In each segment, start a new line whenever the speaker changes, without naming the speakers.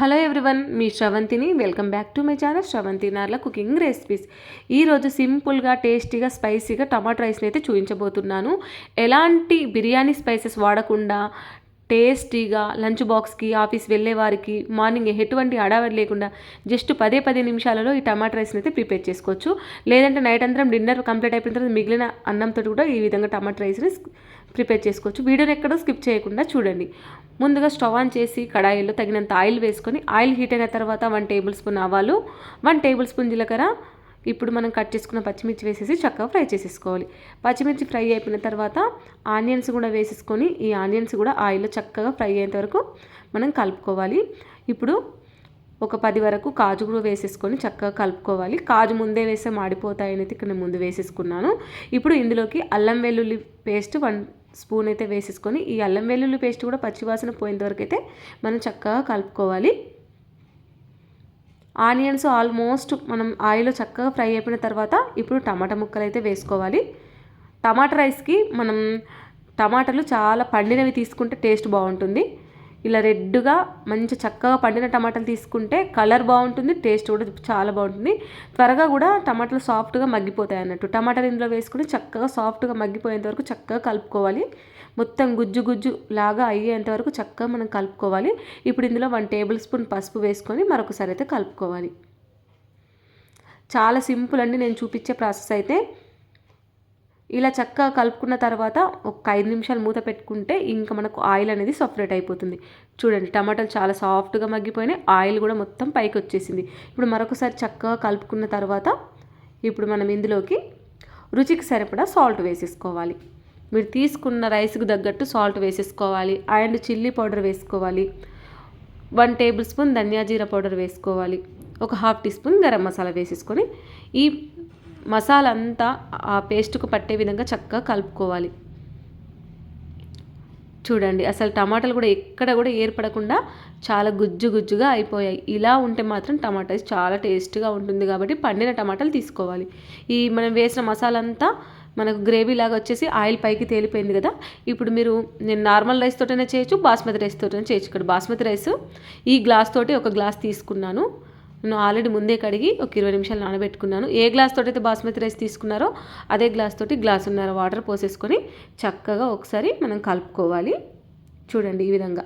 Hello everyone మీ శ్రవంతిని. Welcome back to my channel Sravanthi Narla cooking recipes. ఈరోజు సింపుల్గా టేస్టీగా స్పైసీగా టమాటో రైస్ని అయితే చూపించబోతున్నాను ఎలాంటి బిర్యానీ స్పైసెస్ వాడకుండా టేస్టీగా లంచ్ బాక్స్కి ఆఫీస్ వెళ్ళే వారికి మార్నింగ్ ఎటువంటి అడావడి లేకుండా జస్ట్ పదే పది నిమిషాలలో ఈ టమాటా రైస్ని అయితే ప్రిపేర్ చేసుకోవచ్చు. లేదంటే నైట్ అందరం డిన్నర్ కంప్లీట్ అయిపోయిన తర్వాత మిగిలిన అన్నంతో కూడా ఈ విధంగా టమాటా రైస్ని ప్రిపేర్ చేసుకోవచ్చు. వీడియోని ఎక్కడ స్కిప్ చేయకుండా చూడండి. ముందుగా స్టవ్ ఆన్ చేసి కడాయిలో తగినంత ఆయిల్ వేసుకొని ఆయిల్ హీట్ అయిన తర్వాత వన్ టేబుల్ స్పూన్ ఆవాలు వన్ టేబుల్ స్పూన్ జీలకర్ర. ఇప్పుడు మనం కట్ చేసుకున్న పచ్చిమిర్చి వేసేసి చక్కగా ఫ్రై చేసేసుకోవాలి. పచ్చిమిర్చి ఫ్రై అయిపోయిన తర్వాత ఆనియన్స్ కూడా వేసేసుకొని ఈ ఆనియన్స్ కూడా ఆయిల్లో చక్కగా ఫ్రై అయ్యేంత వరకు మనం కలుపుకోవాలి. ఇప్పుడు ఒక పది వరకు కాజు కూడా వేసేసుకొని చక్కగా కలుపుకోవాలి. కాజు ముందే వేస్తే మాడిపోతాయి అనేది ఇక్కడ ముందు వేసేసుకున్నాను. ఇప్పుడు ఇందులోకి అల్లం వెల్లుల్లి పేస్ట్ వన్ స్పూన్ అయితే వేసేసుకొని ఈ అల్లం వెల్లుల్లి పేస్ట్ కూడా పచ్చివాసన పోయేంతవరకు అయితే మనం చక్కగా కలుపుకోవాలి. ఆనియన్స్ ఆల్మోస్ట్ మనం ఆయిల్లో చక్కగా ఫ్రై అయిపోయిన తర్వాత ఇప్పుడు టమాటా ముక్కలు అయితే వేసుకోవాలి. టమాటా రైస్కి మనం టమాటాలు చాలా పండినవి తీసుకుంటే టేస్ట్ బాగుంటుంది. ఇలా రెడ్గా మంచి చక్కగా పండిన టమాటాలు తీసుకుంటే కలర్ బాగుంటుంది టేస్ట్ కూడా చాలా బాగుంటుంది. త్వరగా కూడా టమాటాలు సాఫ్ట్గా మగ్గిపోతాయి అన్నట్టు. టమాటాలు ఇందులో వేసుకుని చక్కగా సాఫ్ట్గా మగ్గిపోయేంత వరకు చక్కగా కలుపుకోవాలి. మొత్తం గుజ్జు గుజ్జు లాగా అయ్యేంత వరకు చక్కగా మనం కలుపుకోవాలి. ఇప్పుడు ఇందులో వన్ టేబుల్ స్పూన్ పసుపు వేసుకొని మరొకసారి అయితే కలుపుకోవాలి. చాలా సింపుల్ అండి నేను చూపించే ప్రాసెస్ అయితే. ఇలా చక్కగా కలుపుకున్న తర్వాత ఒక ఐదు నిమిషాలు మూత పెట్టుకుంటే ఇంకా మనకు ఆయిల్ అనేది సపరేట్ అయిపోతుంది. చూడండి టమాటాలు చాలా సాఫ్ట్గా మగ్గిపోయినాయి. ఆయిల్ కూడా మొత్తం పైకి వచ్చేసింది. ఇప్పుడు మరొకసారి చక్కగా కలుపుకున్న తర్వాత ఇప్పుడు మనం ఇందులోకి రుచికి సరిపడా సాల్ట్ వేసేసుకోవాలి. మీరు తీసుకున్న రైస్కి తగ్గట్టు సాల్ట్ వేసేసుకోవాలి. అండ్ చిల్లీ పౌడర్ వేసుకోవాలి. వన్ టేబుల్ స్పూన్ ధనియా జీరా పౌడర్ వేసుకోవాలి. ఒక half teaspoon garam masala వేసేసుకొని ఈ మసాలా అంతా ఆ పేస్ట్కు పట్టే విధంగా చక్కగా కలుపుకోవాలి. చూడండి అసలు టమాటాలు కూడా ఎక్కడ కూడా ఏర్పడకుండా చాలా గుజ్జు గుజ్జుగా అయిపోయాయి. ఇలా ఉంటే మాత్రం టమాటాస్ చాలా టేస్ట్గా ఉంటుంది కాబట్టి పండిన టమాటాలు తీసుకోవాలి. ఈ మనం వేసిన మసాలా అంతా మనకు గ్రేవీ లాగా వచ్చేసి ఆయిల్ పైకి తేలిపోయింది కదా ఇప్పుడు మీరు నేను నార్మల్ రైస్ తోటనే చేయొచ్చు బాస్మతి రైస్ తోటనే చేయొచ్చు. ఇక్కడ బాస్మతి రైస్ ఈ గ్లాస్ తోటి ఒక గ్లాస్ తీసుకున్నాను. నేను ఆల్రెడీ ముందే కడిగి ఒక ఇరవై నిమిషాలు నానబెట్టుకున్నాను. ఏ గ్లాస్ తోటి అయితే బాస్మతి రైస్ తీసుకున్నారో అదే గ్లాస్ తోటి గ్లాసున్నర వాటర్ పోసేసుకొని చక్కగా ఒకసారి మనం కలుపుకోవాలి. చూడండి ఈ విధంగా.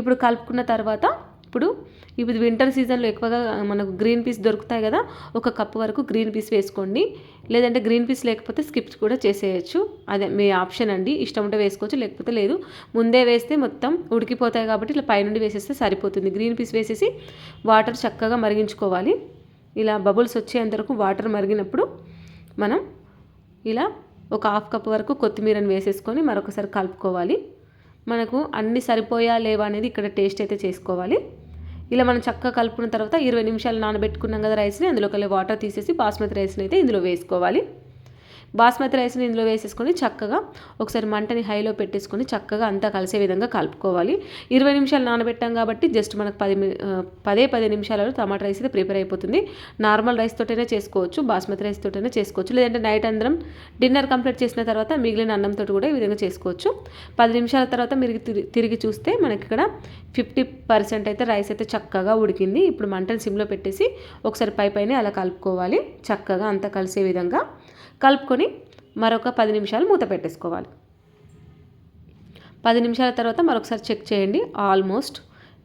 ఇప్పుడు కలుపుకున్న తర్వాత ఇప్పుడు ఇప్పుడు వింటర్ సీజన్లో ఎక్కువగా మనకు గ్రీన్ పీస్ దొరుకుతాయి కదా ఒక కప్ వరకు గ్రీన్ పీస్ వేసుకోండి. లేదంటే గ్రీన్ పీస్ లేకపోతే స్కిప్స్ కూడా చేసేయచ్చు. అదే మీ ఆప్షన్ అండి. ఇష్టం ఉంటే వేసుకోవచ్చు లేకపోతే లేదు. ముందే వేస్తే మొత్తం ఉడికిపోతాయి కాబట్టి ఇట్లా పైనుండి వేసేస్తే సరిపోతుంది. గ్రీన్ పీస్ వేసేసి వాటర్ చక్కగా మరిగించుకోవాలి. ఇలా బబుల్స్ వచ్చేంత వరకు వాటర్ మరిగినప్పుడు మనం ఇలా ఒక హాఫ్ కప్ వరకు కొత్తిమీరని వేసేసుకొని మరొకసారి కలుపుకోవాలి. మనకు అన్ని సరిపోయా లేవా అనేది ఇక్కడ టేస్ట్ అయితే చేసుకోవాలి. ఇలా మనం చక్కగా కలుపుకున్న తర్వాత ఇరవై నిమిషాలు నానబెట్టుకున్నాం కదా రైస్ని అందులోకి వాటర్ తీసేసి బాస్మతి రైస్ని అయితే ఇందులో వేసుకోవాలి. బాస్మతి రైస్ని ఇందులో వేసేసుకొని చక్కగా ఒకసారి మంటని హైలో పెట్టేసుకొని చక్కగా అంతా కలిసే విధంగా కలుపుకోవాలి. ఇరవై నిమిషాలు నానబెట్టాం కాబట్టి జస్ట్ మనకు పది పదే పది నిమిషాలలో టమాటా రైస్ అయితే ప్రిపేర్ అయిపోతుంది. నార్మల్ రైస్ తోటైనా చేసుకోవచ్చు బాస్మతి రైస్ తోటైనా చేసుకోవచ్చు. లేదంటే నైట్ అందరం డిన్నర్ కంప్లీట్ చేసిన తర్వాత మిగిలిన అన్నంతో కూడా ఈ విధంగా చేసుకోవచ్చు. పది నిమిషాల తర్వాత మీరు తిరిగి చూస్తే మనకి ఇక్కడ ఫిఫ్టీ పర్సెంట్ అయితే రైస్ అయితే చక్కగా ఉడికింది. ఇప్పుడు మంటను సిమ్లో పెట్టేసి ఒకసారి పై పైన అలా కలుపుకోవాలి. చక్కగా అంతా కలిసే విధంగా కలుపుకొని మరొక పది నిమిషాలు మూత పెట్టేసుకోవాలి. పది నిమిషాల తర్వాత మరొకసారి చెక్ చేయండి. ఆల్మోస్ట్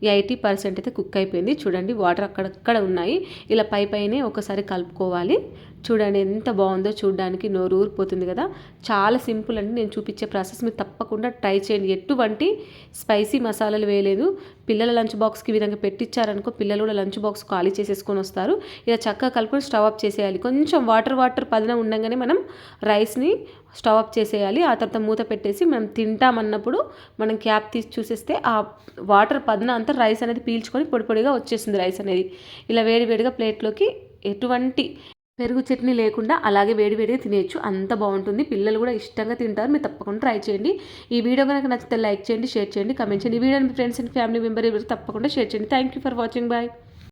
ఎయిటీ పర్సెంట్ అయితే కుక్ అయిపోయింది. చూడండి వాటర్ అక్కడక్కడ ఉన్నాయి. ఇలా పై పైనే ఒకసారి కలుపుకోవాలి. చూడండి ఎంత బాగుందో చూడడానికి నోరు ఊరిపోతుంది కదా. చాలా సింపుల్ అండి. నేను చూపించే ప్రాసెస్. మీరు తప్పకుండా ట్రై చేయండి. ఎటువంటి స్పైసీ మసాలాలు వేయలేదు. పిల్లల లంచ్ బాక్స్కి విధంగా పెట్టించారనుకో పిల్లలు కూడా లంచ్ బాక్స్ ఖాళీ చేసేసుకొని వస్తారు. ఇలా చక్కగా కలుపుకొని స్టవ్ అప్ చేసేయాలి. కొంచెం వాటర్ వాటర్ పదన ఉండగానే మనం రైస్ని స్టవ్ అప్ చేసేయాలి. ఆ తర్వాత మూత పెట్టేసి మనం తింటామన్నప్పుడు మనం క్యాప్ తీసి చూసేస్తే ఆ వాటర్ పదన అంతా రైస్ అనేది పీల్చుకొని పొడి పొడిగా వచ్చేసింది రైస్ అనేది. ఇలా వేడి వేడిగా ప్లేట్లోకి ఎటువంటి పెరుగు చట్నీ లేకుండా అలాగే వేడివేడిగా తినేయచ్చు. అంత బాగుంటుంది. పిల్లలు కూడా ఇష్టంగా తింటారు. మీరు తప్పకుండా ట్రై చేయండి. ఈ వీడియో కనుక నచ్చితే లైక్ చేయండి షేర్ చేయండి కమెంట్ చేయండి. ఈ వీడియో మీ ఫ్రెండ్స్ అండ్ ఫ్యామిలీ మెంబర్ తప్పకుండా షేర్ చేయండి. Thank you for watching bye